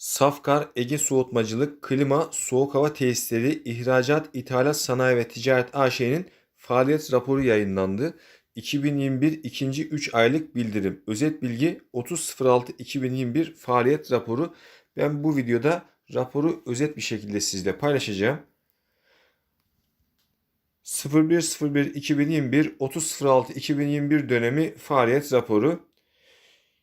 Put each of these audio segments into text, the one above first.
Safkar Ege Soğutmacılık Klima Soğuk Hava Tesisleri İhracat İthalat Sanayi ve Ticaret AŞ'nin faaliyet raporu yayınlandı. 2021 ikinci 3 aylık bildirim. Özet bilgi 30.06.2021 faaliyet raporu. Ben bu videoda raporu özet bir şekilde sizle paylaşacağım. 01.01.2021 30.06.2021 dönemi faaliyet raporu.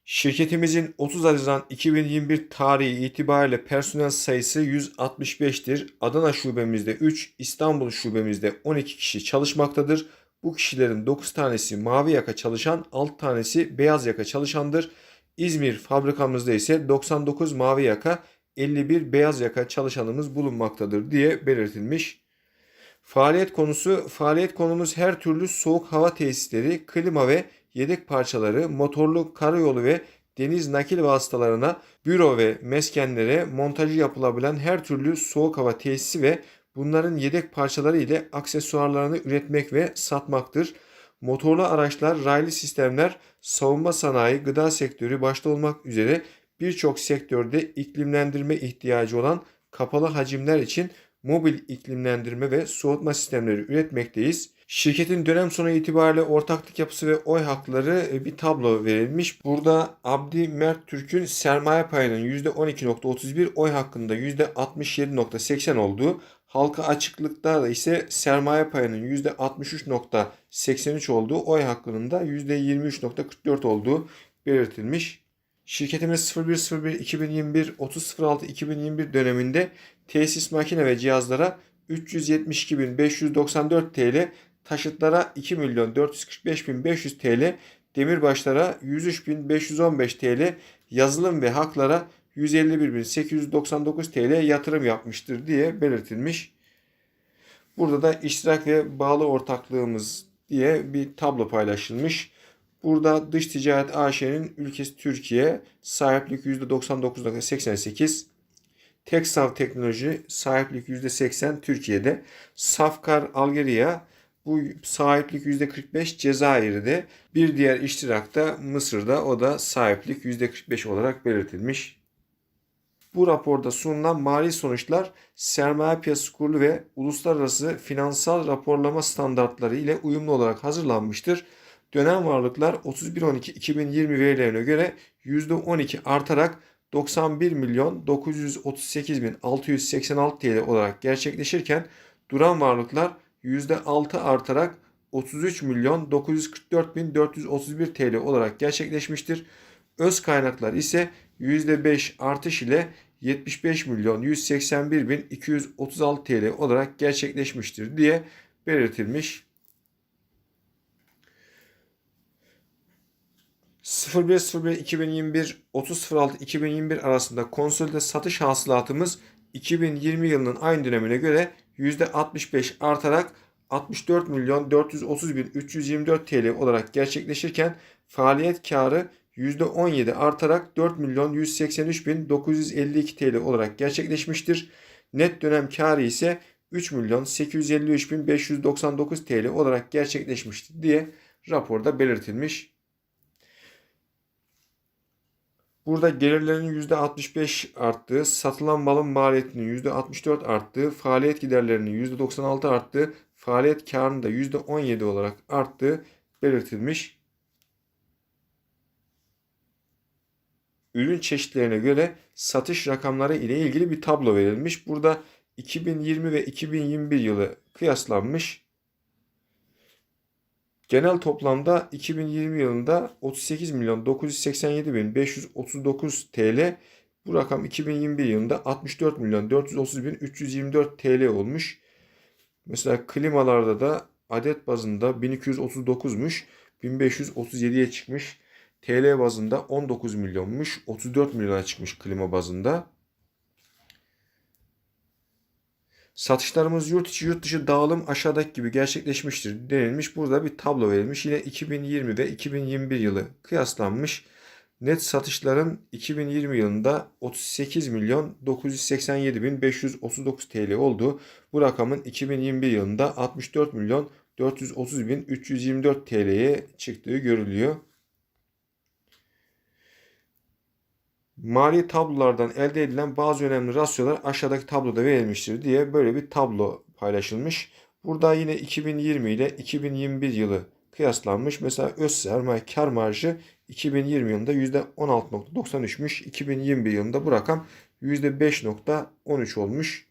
Şirketimizin 30 Haziran 2021 tarihi itibariyle personel sayısı 165'tir. Adana şubemizde 3, İstanbul şubemizde 12 kişi çalışmaktadır. Bu kişilerin 9 tanesi mavi yaka çalışan, 6 tanesi beyaz yaka çalışandır. İzmir fabrikamızda ise 99 mavi yaka, 51 beyaz yaka çalışanımız bulunmaktadır diye belirtilmiş. Faaliyet konusu, faaliyet konumuz her türlü soğuk hava tesisleri, klima ve yedek parçaları, motorlu karayolu ve deniz nakil vasıtalarına, büro ve meskenlere montajı yapılabilen her türlü soğuk hava tesisi ve bunların yedek parçaları ile aksesuarlarını üretmek ve satmaktır. Motorlu araçlar, raylı sistemler, savunma sanayi, gıda sektörü başta olmak üzere birçok sektörde iklimlendirme ihtiyacı olan kapalı hacimler için mobil iklimlendirme ve soğutma sistemleri üretmekteyiz. Şirketin dönem sonu itibariyle ortaklık yapısı ve oy hakları e, bir tablo verilmiş. Burada Abdi Mert Türk'ün sermaye payının %12.31 oy hakkında %67.80 olduğu, halka açıklıkta da ise sermaye payının %63.83 olduğu, oy hakkının da %23.44 olduğu belirtilmiş. Şirketimiz 01.01.2021 30.06.2021 döneminde tesis makine ve cihazlara 372.594 TL, taşıtlara 2 milyon 445.500 TL, demirbaşlara 103.515 TL, yazılım ve haklara 151.899 TL yatırım yapmıştır diye belirtilmiş. Burada da iştirak ve bağlı ortaklığımız diye bir tablo paylaşılmış. Burada dış ticaret AŞ'nin ülkesi Türkiye sahiplik %99.88. Teksav Teknoloji sahiplik %80 Türkiye'de. Safkar Algeria bu sahiplik %45 Cezayir'de. Bir diğer iştirakta Mısır'da o da sahiplik %45 olarak belirtilmiş. Bu raporda sunulan mali sonuçlar sermaye piyasası kurulu ve uluslararası finansal raporlama standartları ile uyumlu olarak hazırlanmıştır. Dönem varlıklar 31.12.2020 verilerine göre %12 artarak 91 milyon 938 bin 686 TL olarak gerçekleşirken duran varlıklar %6 artarak 33 milyon 944 bin 431 TL olarak gerçekleşmiştir. Öz kaynaklar ise %5 artış ile 75 milyon 181 bin 236 TL olarak gerçekleşmiştir diye belirtilmiş. 01.01.2021 30.06.2021 arasında konsolide satış hasılatımız 2020 yılının aynı dönemine göre %65 artarak 64 milyon 430 bin 324 TL olarak gerçekleşirken faaliyet karı %17 artarak 4 milyon 183 bin 952 TL olarak gerçekleşmiştir. Net dönem karı ise 3 milyon 853 bin 599 TL olarak gerçekleşmiştir diye raporda belirtilmiş. Burada gelirlerin %65 arttığı, satılan malın maliyetinin %64 arttığı, faaliyet giderlerinin %96 arttığı, faaliyet karının da %17 olarak arttığı belirtilmiş. Ürün çeşitlerine göre satış rakamları ile ilgili bir tablo verilmiş. Burada 2020 ve 2021 yılı kıyaslanmış. Genel toplamda 2020 yılında 38 milyon 987 bin 539 TL. Bu rakam 2021 yılında 64 milyon 430 bin 324 TL olmuş. Mesela klimalarda da adet bazında 1239'muş. 1537'ye çıkmış. TL bazında 19 milyonmuş. 34 milyona çıkmış klima bazında. Satışlarımız yurt içi yurt dışı dağılım aşağıdaki gibi gerçekleşmiştir denilmiş. Burada bir tablo verilmiş. Yine 2020 ve 2021 yılı kıyaslanmış. Net satışların 2020 yılında 38 milyon 987 bin 539 TL olduğu bu rakamın 2021 yılında 64 milyon 430 bin 324 TL'ye çıktığı görülüyor. Mali tablolardan elde edilen bazı önemli rasyolar aşağıdaki tabloda verilmiştir diye böyle bir tablo paylaşılmış. Burada yine 2020 ile 2021 yılı kıyaslanmış. Mesela öz sermaye kar marjı 2020 yılında %16.93'müş. 2021 yılında bu rakam %5.13 olmuş.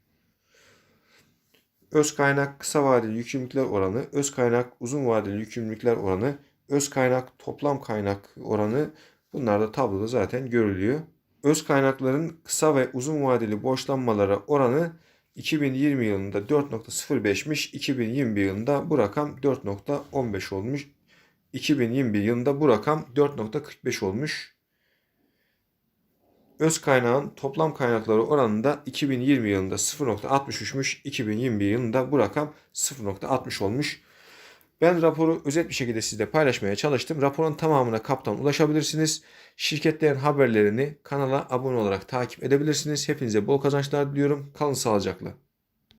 Öz kaynak kısa vadeli yükümlülükler oranı, öz kaynak uzun vadeli yükümlülükler oranı, öz kaynak toplam kaynak oranı bunlar da tabloda zaten görülüyor. Öz kaynakların kısa ve uzun vadeli borçlanmalara oranı 2020 yılında 4.05'miş. 2021 yılında bu rakam 4.15 olmuş. 2021 yılında bu rakam 4.45 olmuş. Öz kaynağın toplam kaynakları oranında 2020 yılında 0.63'müş. 2021 yılında bu rakam 0.60 olmuş. Ben raporu özet bir şekilde sizle paylaşmaya çalıştım. Raporun tamamına kaptan ulaşabilirsiniz. Şirketlerin haberlerini kanala abone olarak takip edebilirsiniz. Hepinize bol kazançlar diliyorum. Kalın sağlıcakla.